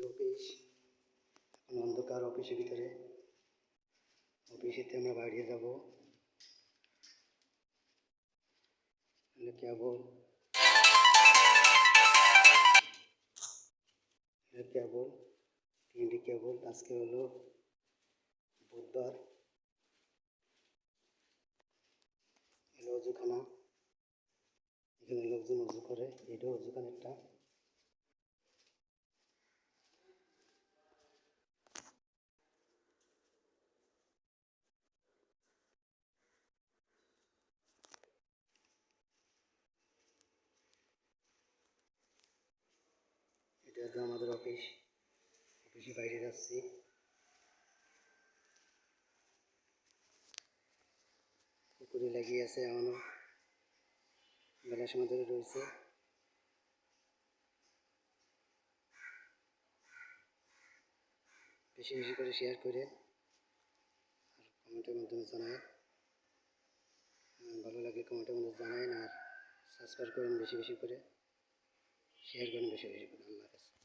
আমাদের অফিস এখন অন্ধকার অফিসের ভিতরে। অফিসেতে আমরা বাইরে যাব। কেবল তিনটি কেবল আজকে হলো বুধবার। এলো অজুখানা। এখানে লোকজন অজু করে এটা হলো আমাদের অফিস, অফিসের বাইরে যাচ্ছি। পুকুরে লাগিয়ে আছে এখনও। বেলার সময় ধরে রয়েছে। বেশি বেশি করে শেয়ার করে আর কমেন্টের মাধ্যমে জানায়। ভালো লাগলে কমেন্টের মধ্যে জানায় আর সাবস্ক্রাইব করেন বেশি বেশি করে। শেয়ার করেন বেশি বেশি করে আল্লাহ হাফেজ